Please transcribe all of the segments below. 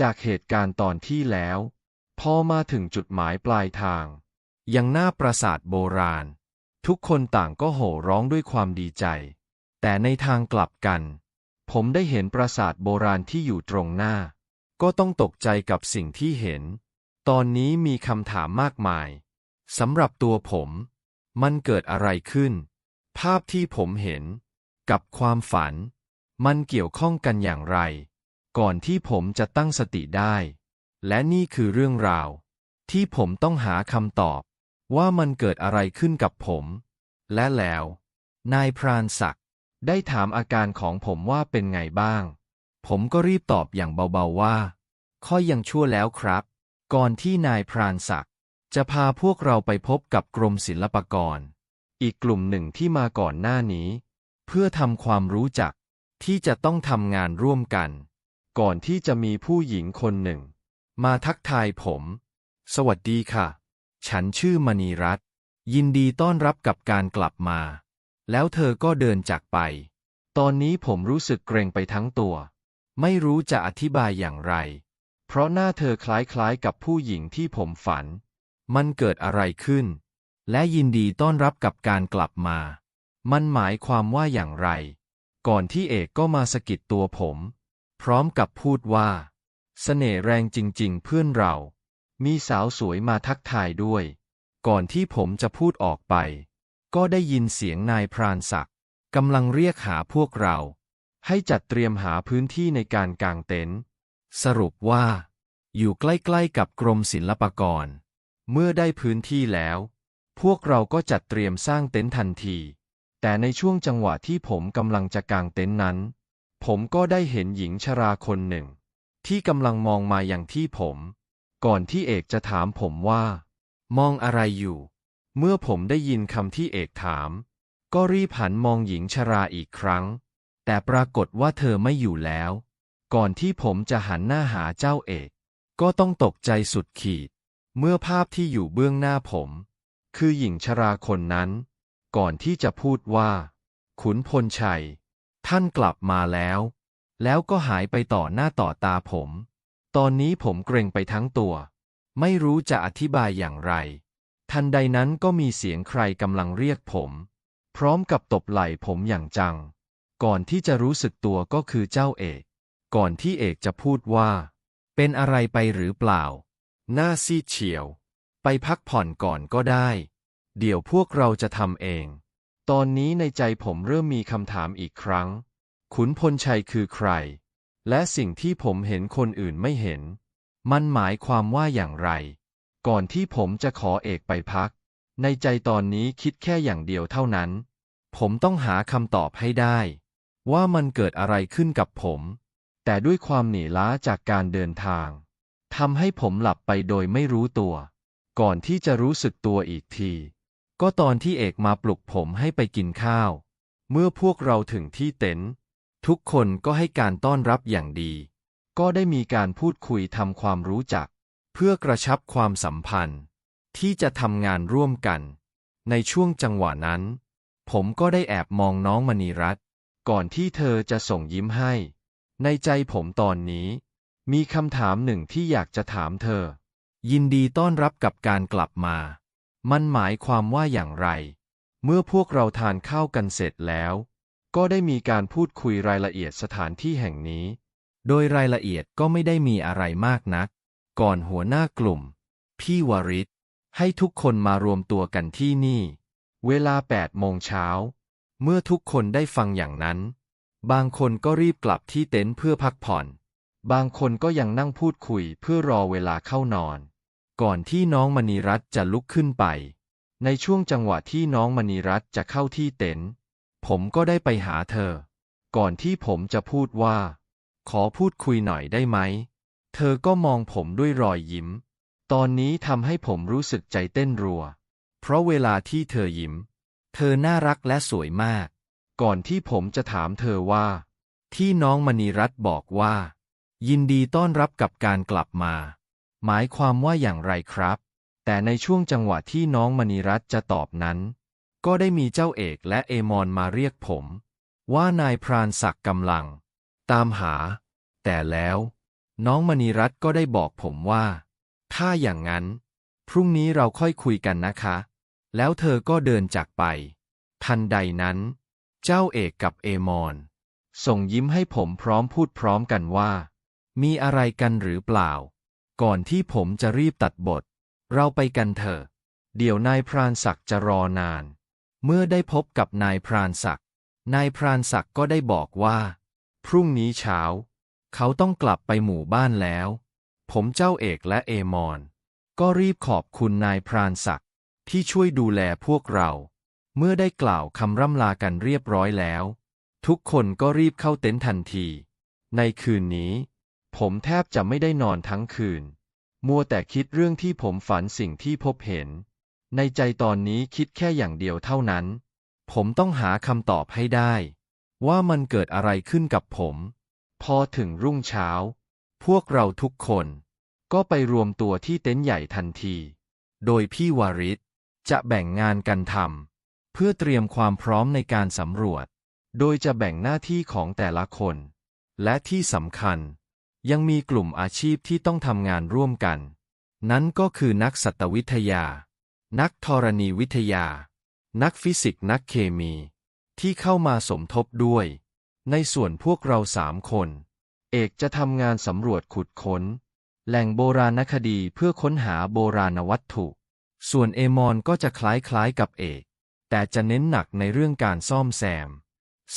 จากเหตุการณ์ตอนที่แล้ว พอมาถึงจุดหมายปลายทาง ยังหน้าปราสาทโบราณ ทุกคนต่างก็โห่ร้องด้วยความดีใจ แต่ในทางกลับกัน ผมได้เห็นปราสาทโบราณที่อยู่ตรงหน้า ก็ต้องตกใจกับสิ่งที่เห็น ตอนนี้มีคำถามมากมายสำหรับตัวผม มันเกิดอะไรขึ้น ภาพที่ผมเห็น กับความฝัน มันเกี่ยวข้องกันอย่างไร ก่อนที่ผมจะตั้งสติได้ และนี่คือเรื่องราว ที่ผมต้องหาคำตอบ ว่ามันเกิดอะไรขึ้นกับผม และแล้ว นายพรานศักดิ์ได้ถามอาการของผมว่าเป็นไงบ้าง ผมก็รีบตอบอย่างเบาๆว่าค่อยยังชั่วแล้วครับ ก่อนที่นายพรานศักดิ์จะพาพวกเราไปพบกับกรมศิลปากร อีกกลุ่มหนึ่งที่มาก่อนหน้านี้ เพื่อทำความรู้จักที่จะต้องทำงานร่วมกัน ก่อนที่จะมีผู้หญิงคนหนึ่ง มาทักทายผม สวัสดีค่ะ ฉันชื่อมณีรัตน์ยินดีต้อนรับกับการกลับมา แล้วเธอก็เดินจากไป ตอนนี้ผมรู้สึกเกรงไปทั้งตัว ไม่รู้จะอธิบายอย่างไร เพราะหน้าเธอคล้ายๆกับผู้หญิงที่ผมฝัน มันเกิดอะไรขึ้น และยินดีต้อนรับกับการกลับมา มันหมายความว่าอย่างไร ก่อนที่เอกก็มาสะกิดตัวผม พร้อมกับพูดว่าเสน่ห์แรงจริง ๆ เพื่อนเรา มีสาวสวยมาทักทายด้วย ก่อนที่ผมจะพูดออกไป ก็ได้ยินเสียงนายพรานศักดิ์กำลังเรียกหาพวกเรา ให้จัดเตรียมหาพื้นที่ในการกางเต็นท์สรุปว่า อยู่ใกล้ๆกับกรมศิลปากร เมื่อได้พื้นที่แล้ว พวกเราก็จัดเตรียมสร้างเต็นท์ทันที แต่ในช่วงจังหวะที่ผมกำลังจะกางเต็นท์นั้น ผมก็ได้เห็นหญิงชราคนหนึ่ง ที่กำลังมองมาอย่างที่ผม ก่อนที่เอกจะถามผมว่า มองอะไรอยู่ เมื่อผมได้ยินคำที่เอกถาม ก็รีบหันมองหญิงชราอีกครั้ง แต่ปรากฏว่าเธอไม่อยู่แล้ว ก่อนที่ผมจะหันหน้าหาเจ้าเอก ก็ต้องตกใจสุดขีด เมื่อภาพที่อยู่เบื้องหน้าผม คือหญิงชราคนนั้น ก่อนที่จะพูดว่า ขุนพลชัย ท่านกลับมาแล้ว แล้วก็หายไปต่อหน้าต่อตาผม ตอนนี้ผมเกรงไปทั้งตัว ไม่รู้จะอธิบายอย่างไร ทันใดนั้นก็มีเสียงใครกำลังเรียกผม พร้อมกับตบไหล่ผมอย่างจัง ก่อนที่จะรู้สึกตัวก็คือเจ้าเอก ก่อนที่เอกจะพูดว่า เป็นอะไรไปหรือเปล่า หน้าซีดเฉียว ไปพักผ่อนก่อนก็ได้ เดี๋ยวพวกเราจะทำเอง ตอนนี้ในใจผมเริ่มมีคำถามอีกครั้ง ขุนพลชัยคือใคร และสิ่งที่ผมเห็นคนอื่นไม่เห็น มันหมายความว่าอย่างไร ก่อนที่ผมจะขอเอกไปพัก ในใจตอนนี้คิดแค่อย่างเดียวเท่านั้น ผมต้องหาคำตอบให้ได้ ว่ามันเกิดอะไรขึ้นกับผม แต่ด้วยความหนีล้าจากการเดินทางทำให้ผมหลับไปโดยไม่รู้ตัว ก่อนที่จะรู้สึกตัวอีกที ก็ตอนที่เอกมาปลุกผมให้ไปกินข้าว เมื่อพวกเราถึงที่เต็นท์ทุกคนก็ให้การต้อนรับอย่างดี ก็ได้มีการพูดคุยทำความรู้จัก เพื่อกระชับความสัมพันธ์ ที่จะทำงานร่วมกัน ในช่วงจังหวะนั้น ผมก็ได้แอบมองน้องมณีรัตน์ก่อนที่เธอจะส่งยิ้มให้ ในใจผมตอนนี้ มีคำถามหนึ่งที่อยากจะถามเธอ ยินดีต้อนรับกับการกลับมา มันหมายความว่าอย่างไร เมื่อพวกเราทานข้าวกันเสร็จแล้ว ก็ได้มีการพูดคุยรายละเอียดสถานที่แห่งนี้ โดยรายละเอียดก็ไม่ได้มีอะไรมากนัก ก่อนหัวหน้ากลุ่ม พี่วริศให้ทุกคนมารวมตัวกันที่นี่ เวลา8โมงเช้า เมื่อทุกคนได้ฟังอย่างนั้น บางคนก็รีบกลับที่เต็นท์เพื่อพักผ่อน บางคนก็ยังนั่งพูดคุยเพื่อรอเวลาเข้านอน ก่อนที่น้องมณีรัตน์จะลุกขึ้นไป ในช่วงจังหวะที่น้องมณีรัตน์จะเข้าที่เต็นท์ผมก็ได้ไปหาเธอ ก่อนที่ผมจะพูดว่า ขอพูดคุยหน่อยได้ไหม เธอก็มองผมด้วยรอยยิ้ม ตอนนี้ทำให้ผมรู้สึกใจเต้นรัว เพราะเวลาที่เธอยิ้ม เธอน่ารักและสวยมาก ก่อนที่ผมจะถามเธอว่า ที่น้องมณีรัตน์บอกว่า ยินดีต้อนรับกับการกลับมา หมายความว่าอย่างไรครับ แต่ในช่วงจังหวะที่น้องมณีรัตน์จะตอบนั้น ก็ได้มีเจ้าเอกและเอมอนมาเรียกผม ว่านายพรานศักดิ์กำลัง ตามหา แต่แล้ว น้องมณีรัตน์ก็ได้บอกผมว่า ถ้าอย่างนั้น พรุ่งนี้เราค่อยคุยกันนะคะ แล้วเธอก็เดินจากไป ทันใดนั้น เจ้าเอกกับเอมอน ส่งยิ้มให้ผมพร้อมพูดพร้อมกันว่า มีอะไรกันหรือเปล่า ก่อนที่ผมจะรีบตัดบท เราไปกันเถอะ เดี๋ยวนายพรานศักดิ์จะรอนาน เมื่อได้พบกับนายพรานศักดิ์ นายพรานศักดิ์ก็ได้บอกว่า พรุ่งนี้เช้า เขาต้องกลับไปหมู่บ้านแล้ว ผมเจ้าเอกและเอมอน ก็รีบขอบคุณนายพรานศักดิ์ที่ช่วยดูแลพวกเรา เมื่อได้กล่าวคำร่ำลากันเรียบร้อยแล้ว ทุกคนก็รีบเข้าเต็นท์ทันที ในคืนนี้ ผมแทบจะไม่ได้นอนทั้งคืน มัวแต่คิดเรื่องที่ผมฝันสิ่งที่พบเห็น ในใจตอนนี้คิดแค่อย่างเดียวเท่านั้น ผมต้องหาคำตอบให้ได้ ว่ามันเกิดอะไรขึ้นกับผม พอถึงรุ่งเช้า พวกเราทุกคน ก็ไปรวมตัวที่เต็นท์ใหญ่ทันที โดยพี่วาริศจะแบ่งงานกันทำเพื่อเตรียมความพร้อมในการสำรวจ โดยจะแบ่งหน้าที่ของแต่ละคน และที่สำคัญ ยังมีกลุ่มอาชีพที่ต้องทำงานร่วมกัน นั้นก็คือนักสัตววิทยา นักธรณีวิทยา นักฟิสิกส์นักเคมี ที่เข้ามาสมทบด้วย ในส่วนพวกเราสามคน เอกจะทำงานสำรวจขุดค้น แหล่งโบราณคดีเพื่อค้นหาโบราณวัตถุ ส่วนเอมอนก็จะคล้ายๆกับเอก แต่จะเน้นหนักในเรื่องการซ่อมแซม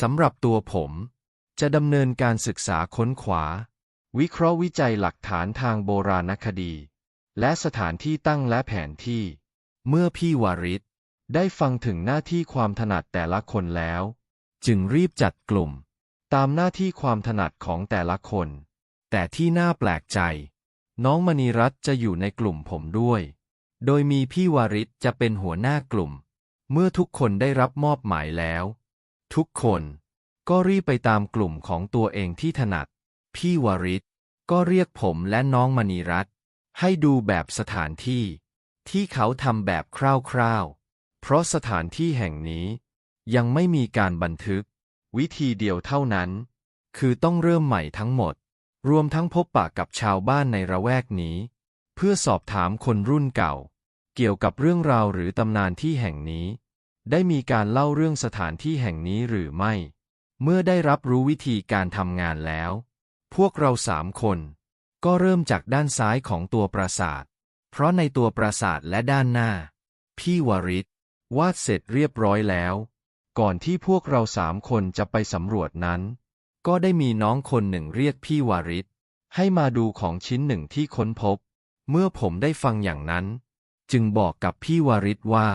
สำหรับตัวผม จะดำเนินการศึกษาค้นขวา วิเคราะห์วิจัยหลักฐานทางโบราณคดี และสถานที่ตั้งและแผนที่ เมื่อพี่วาริศได้ฟังถึงหน้าที่ความถนัดแต่ละคนแล้ว จึงรีบจัดกลุ่ม ตามหน้าที่ความถนัดของแต่ละคน แต่ที่น่าแปลกใจ น้องมณีรัตน์จะอยู่ในกลุ่มผมด้วย โดยมีพี่วาริศจะเป็นหัวหน้ากลุ่ม เมื่อทุกคนได้รับมอบหมายแล้ว ทุกคนก็รีบไปตามกลุ่มของตัวเองที่ถนัด พี่วาริศก็เรียกผมและน้องมณีรัตน์ให้ดูแบบสถานที่ ที่เขาทำแบบคร่าวๆ เพราะสถานที่แห่งนี้ ยังไม่มีการบันทึก วิธีเดียวเท่านั้น คือต้องเริ่มใหม่ทั้งหมด รวมทั้งพบปะกับชาวบ้านในระแวกนี้ เพื่อสอบถามคนรุ่นเก่า เกี่ยวกับเรื่องราวหรือตำนานที่แห่งนี้ ได้มีการเล่าเรื่องสถานที่แห่งนี้หรือไม่ เมื่อได้รับรู้วิธีการทำงานแล้ว พวกเราสามคน ก็เริ่มจากด้านซ้ายของตัวปราสาท เพราะในตัวปราสาทและด้านหน้า พี่วริศวาดเสร็จเรียบร้อยแล้ว ก่อนที่พวกเราสามคนจะไปสำรวจนั้น ก็ได้มีน้องคนหนึ่งเรียกพี่วาริศให้มาดูของชิ้นหนึ่งที่ค้นพบ เมื่อผมได้ฟังอย่างนั้น จึงบอกกับพี่วาริศว่า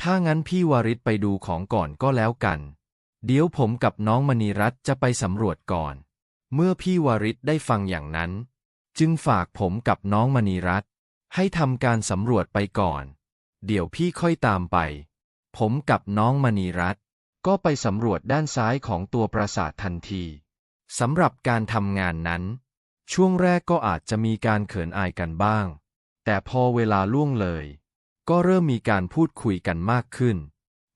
ถ้างั้นพี่วาริศไปดูของก่อนก็แล้วกัน เดี๋ยวผมกับน้องมณีรัตน์จะไปสำรวจก่อน เมื่อพี่วาริศได้ฟังอย่างนั้น จึงฝากผมกับน้องมณีรัตให้ทำการสำรวจไปก่อน เดี๋ยวพี่ค่อยตามไป ผมกับน้องมณีรัตก็ไปสำรวจด้านซ้ายของตัวปราสาททันทีสำหรับการทำงานนั้น ช่วงแรกก็อาจจะมีการเขินอายกันบ้าง แต่พอเวลาล่วงเลย ก็เริ่มมีการพูดคุยกันมากขึ้น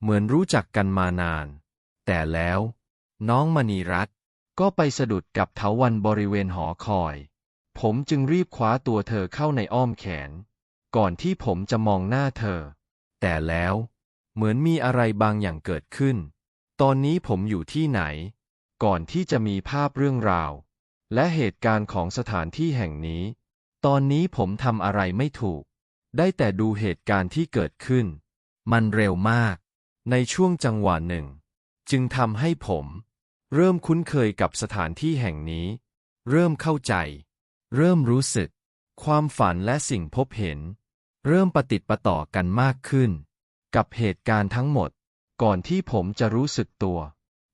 เหมือนรู้จักกันมานาน แต่แล้ว น้องมณีรัต ก็ไปสะดุดกับเถาวันบริเวณหอคอย ผมจึงรีบคว้าตัวเธอเข้าในอ้อมแขน ก่อนที่ผมจะมองหน้าเธอ แต่แล้ว เหมือนมีอะไรบางอย่างเกิดขึ้น ตอนนี้ผมอยู่ที่ไหน ก่อนที่จะมีภาพเรื่องราว และเหตุการณ์ของสถานที่แห่งนี้ ตอนนี้ผมทำอะไรไม่ถูก ได้แต่ดูเหตุการณ์ที่เกิดขึ้น มันเร็วมาก ในช่วงจังหวะหนึ่ง จึงทำให้ผม เริ่มคุ้นเคยกับสถานที่แห่งนี้ เริ่มเข้าใจ เริ่มรู้สึก ความฝันและสิ่งพบเห็น เริ่มปฏิดประต่อกันมากขึ้น กับเหตุการณ์ทั้งหมด ก่อนที่ผมจะรู้สึกตัว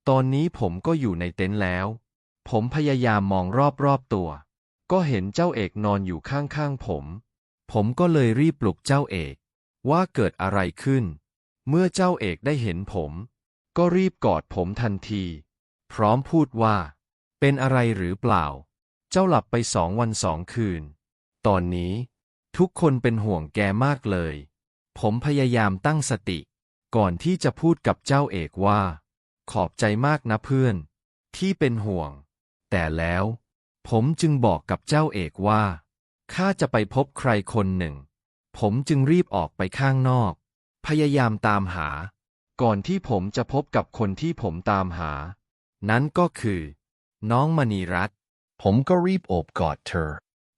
ตอนนี้ผมก็อยู่ในเต็นท์แล้ว ผมพยายามมองรอบๆตัว ก็เห็นเจ้าเอกนอนอยู่ข้างๆผม ผมก็เลยรีบปลุกเจ้าเอก ว่าเกิดอะไรขึ้น เมื่อเจ้าเอกได้เห็นผม ก็รีบกอดผมทันที พร้อมพูดว่า เป็นอะไรหรือเปล่า เจ้าหลับไปสองวันสองคืน ตอนนี้ทุกคนเป็นห่วงแกมากเลย ผมพยายามตั้งสติ ก่อนที่จะพูดกับเจ้าเอกว่า ขอบใจมากนะเพื่อน ที่เป็นห่วง แต่แล้ว ผมจึงบอกกับเจ้าเอกว่าข้าจะไปพบใครคนหนึ่ง ผมจึงรีบออกไปข้างนอก พยายามตามหา ก่อนที่ผมจะพบกับคนที่ผมตามหา นั้นก็คือ น้องมณีรัตน์ผมก็รีบโอบกอดเธอ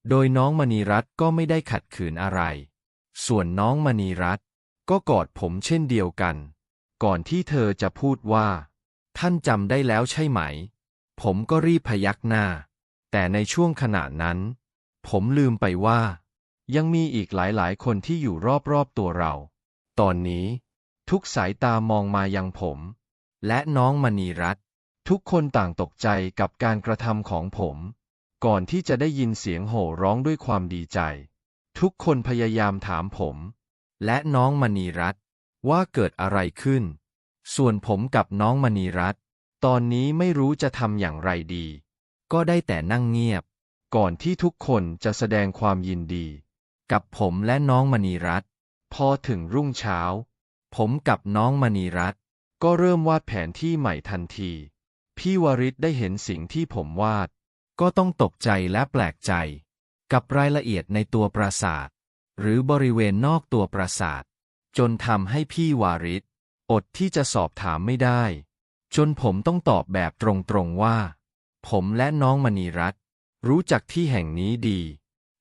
โดยน้องมณีรัตน์ก็ไม่ได้ขัดขืนอะไร ส่วนน้องมณีรัตน์ก็กอดผมเช่นเดียวกัน ก่อนที่เธอจะพูดว่า ท่านจำได้แล้วใช่ไหม ผมก็รีบพยักหน้า แต่ในช่วงขณะนั้น ผมลืมไปว่า ยังมีอีกหลายๆ คนที่อยู่รอบๆตัวเรา ตอนนี้ ทุกสายตามองมายังผม และน้องมณีรัตน์ ทุกคนต่างตกใจกับการกระทำของผม ก่อนที่จะได้ยินเสียงโห่ร้องด้วยความดีใจ ทุกคนพยายามถามผม และน้องมณีรัตน์ว่าเกิดอะไรขึ้น ส่วนผมกับน้องมณีรัตน์ตอนนี้ไม่รู้จะทำอย่างไรดี ก็ได้แต่นั่งเงียบ ก่อนที่ทุกคนจะแสดงความยินดี กับผมและน้องมณีรัตน์พอถึงรุ่งเช้า ผมกับน้องมณีรัตน์ก็เริ่มวาดแผนที่ใหม่ทันที พี่วริศได้เห็นสิ่งที่ผมวาด ก็ต้องตกใจและแปลกใจ กับรายละเอียดในตัวปราสาท หรือบริเวณนอกตัวปราสาท จนทำให้พี่วาริศอดที่จะสอบถามไม่ได้ จนผมต้องตอบแบบตรงๆว่า ผมและน้องมณีรัตน์รู้จักที่แห่งนี้ดี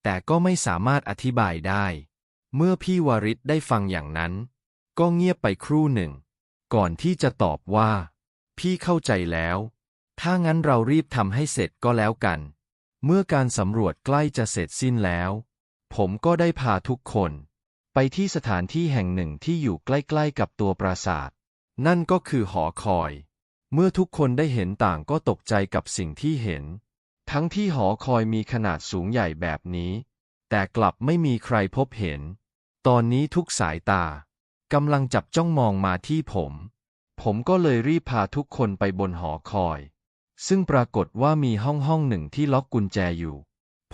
แต่ก็ไม่สามารถอธิบายได้ เมื่อพี่วาริศได้ฟังอย่างนั้น ก็เงียบไปครู่หนึ่ง ก่อนที่จะตอบว่า พี่เข้าใจแล้ว ถ้างั้นเรารีบทำให้เสร็จก็แล้วกัน เมื่อการสำรวจใกล้จะเสร็จสิ้นแล้ว ผมก็ได้พาทุกคน ไปที่สถานที่แห่งหนึ่งที่อยู่ใกล้ๆกับตัวปราสาท นั่นก็คือหอคอย เมื่อทุกคนได้เห็นต่างก็ตกใจกับสิ่งที่เห็น ทั้งที่หอคอยมีขนาดสูงใหญ่แบบนี้ แต่กลับไม่มีใครพบเห็น ตอนนี้ทุกสายตากำลังจับจ้องมองมาที่ผม ผมก็เลยรีบพาทุกคนไปบนหอคอย ซึ่งปรากฏว่ามีห้องห้องหนึ่งที่ล็อกกุญแจอยู่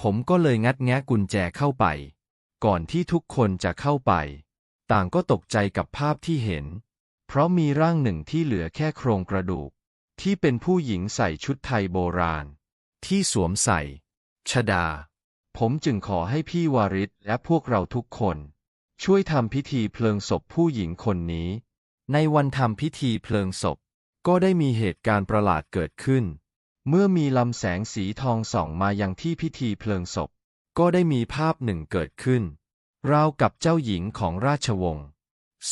ผมก็เลยงัดแงะกุญแจเข้าไป ก่อนที่ทุกคนจะเข้าไป ต่างก็ตกใจกับภาพที่เห็น เพราะมีร่างหนึ่งที่เหลือแค่โครงกระดูก ที่เป็นผู้หญิงใส่ชุดไทยโบราณ ที่สวมใส่ชดา ผมจึงขอให้พี่วาริศและพวกเราทุกคน ช่วยทำพิธีเพลิงศพผู้หญิงคนนี้ ในวันทำพิธีเพลิงศพ ก็ได้มีเหตุการณ์ประหลาดเกิดขึ้น เมื่อมีลำแสงสีทองส่องมายังที่พิธีเพลิงศพ ก็ได้มีภาพหนึ่งเกิดขึ้น ราวกับเจ้าหญิงของราชวงศ์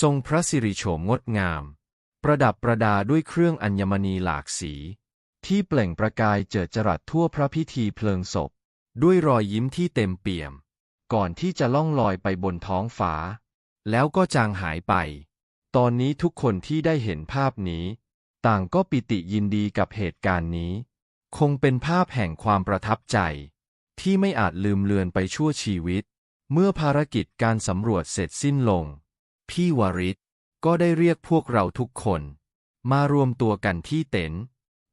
ทรงพระสิริโฉมงดงาม ประดับประดาด้วยเครื่องอัญมณีหลากสี ที่เปล่งประกายเจิดจรัสทั่วพระพิธีเพลิงศพ ด้วยรอยยิ้มที่เต็มเปี่ยม ก่อนที่จะล่องลอยไปบนท้องฟ้า แล้วก็จางหายไป ตอนนี้ทุกคนที่ได้เห็นภาพนี้ ต่างก็ปิติยินดีกับเหตุการณ์นี้ คงเป็นภาพแห่งความประทับใจ ที่ไม่อาจลืมเลือนไปชั่วชีวิต เมื่อภารกิจการสำรวจเสร็จสิ้นลง พี่วริศก็ได้เรียกพวกเราทุกคน มารวมตัวกันที่เต็นท์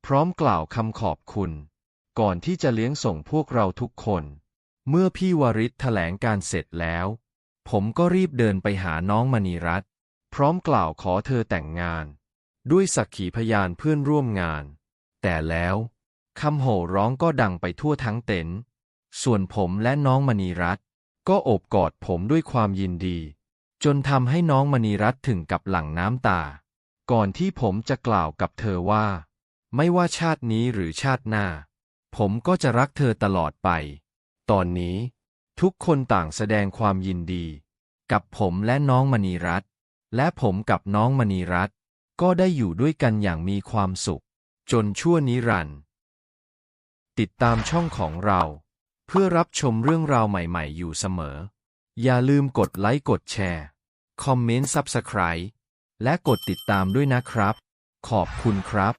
พร้อมกล่าวคำขอบคุณ ก่อนที่จะเลี้ยงส่งพวกเราทุกคน เมื่อพี่วริศแถลงการเสร็จแล้ว ผมก็รีบเดินไปหาน้องมณีรัตน์ พร้อมกล่าวขอเธอแต่งงาน ด้วยสักขีพยานเพื่อนร่วมงาน แต่แล้วคำโห่ร้องก็ดังไปทั่วทั้งเต็นท์ส่วนผมและน้องมณีรัตน์ก็โอบกอดผมด้วยความยินดี จนทำให้น้องมณีรัตน์ถึงกับหลั่งน้ำตา ก่อนที่ผมจะกล่าวกับเธอว่า ไม่ว่าชาตินี้หรือชาติหน้า ผมก็จะรักเธอตลอดไป ตอนนี้ ทุกคนต่างแสดงความยินดี กับผมและน้องมณีรัตน์ และผมกับน้องมณีรัตน์ก็ได้อยู่ด้วยกันอย่างมีความสุข จนชั่วนิรันดร์ติดตามช่องของเรา เพื่อรับชมเรื่องราวใหม่ๆ อยู่เสมอ อย่าลืมกดไลค์กดแชร์ คอมเมนต์ Subscribe และกดติดตามด้วยนะครับ ขอบคุณครับ